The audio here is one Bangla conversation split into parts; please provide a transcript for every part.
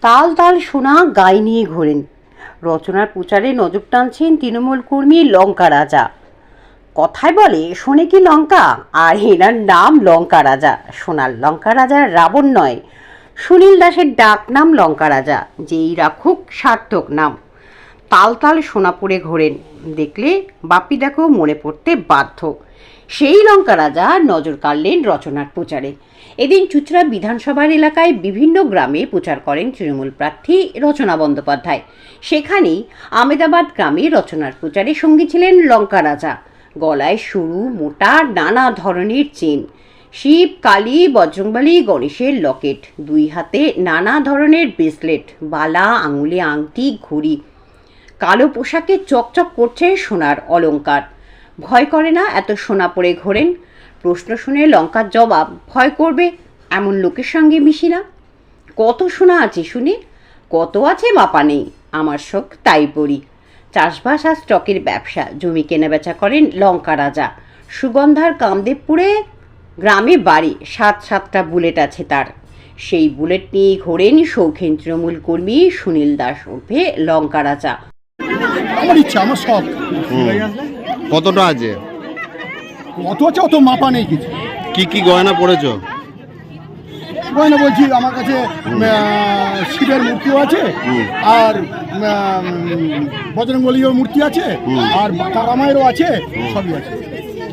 তাল তাল সোনা গায়ে নিয়ে ঘোরেন। রচনার প্রচারে নজর টানছেন তৃণমূল কর্মী লঙ্কা রাজা। কথায় বলে, শোনে কি লঙ্কা? আর এনার নাম লঙ্কা রাজা। সোনার লঙ্কা রাজা রাবণ নয়, সুনীল দাসের ডাক নাম লঙ্কা রাজা। যেই রাখুক সার্থক নাম। তাল তাল সোনা পরে ঘোরেন দেখলে বাপিদাকেও মনে পড়তে বাধ্য। সেই লঙ্কা রাজা নজর কাড়লেন রচনার প্রচারে। এদিন চুচড়া বিধানসভার এলাকায় বিভিন্ন গ্রামে প্রচার করেন তৃণমূল প্রার্থী রচনা বন্দ্যোপাধ্যায়। সেখানেই আমেদাবাদ গ্রামে রচনার প্রচারে সঙ্গী ছিলেন লঙ্কা রাজা। গলায় সরু, মোটা, নানা ধরনের চেন। শিব কালী, বজরংবলী, গণেশের লকেট। দুই হাতে নানা ধরনের ব্রেসলেট। বালা, আঙুলে আংটি, ঘড়ি। কালো পোশাকে চকচক করছে সোনার অলঙ্কার ভয় করে না এত সোনা পরে ঘোরেন? প্রশ্ন শুনে লঙ্কার জবাব, ভয় করবে এমন লোকের সঙ্গে মিশি না কত সোনা আছে শুনে? কত আছে মাপা নেই? আমার শোক তাই পড়ি। চাষবাস আর স্টকের ব্যবসা, জমি কেনাবেচা করেন লঙ্কা রাজা। সুগন্ধার কামদেবপুরে গ্রামে বাড়ি, সাত সাতটা বুলেট আছে তার। সেই বুলেট নিয়ে ঘোরেন শৌখিন তৃণমূল কর্মী সুনীল দাস ওরফে লঙ্কা রাজা। আমার ইচ্ছা আমার শখ। কতটা আছে? কত আছে অত মাপা নেই কিছু। কি কি গয়না পড়েছো গয়না বলছি আমার কাছে শিবের মূর্তিও আছে আর বজরঙ্গলীয় মূর্তি আছে আর তারামায়েরও আছে সবই আছে।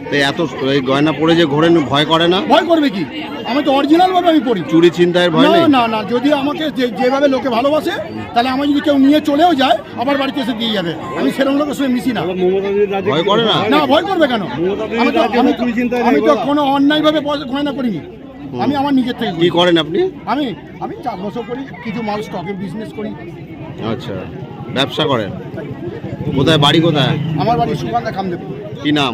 তো এত এই গয়না পড়ে যে ঘোরেন ভয় করে না? ভয় করবে কি? আমি তো অরিজিনাল ভাবে আমি পড়ি চুরি ছিনতাইয়ের ভয় নেই? না না যদি আমাকে যে যেভাবে লোকে ভালোবাসে তাহলে আমার যদি কেউ নিয়ে চলেও যায় আবার বাড়িতে এসে দিয়ে যাবে। আমি সেরকম লোকের সঙ্গে মিশি না। ভয় করে না? না ভয় করবে কেন? আমি তো আমি তো- কোনো অন্যায়ভাবে পয়সা গয়না করিনি। আমি আমার নিজের থেকে কি করেন আপনি? আমি আমি চাষবাসও করি কিছু মাল স্টকের বিজনেস করি। আচ্ছা। ব্যবসা করেন? কোথায়? বাড়ি কোথায়? আমার বাড়ি সুগন্ধা কামদেব কি নাম?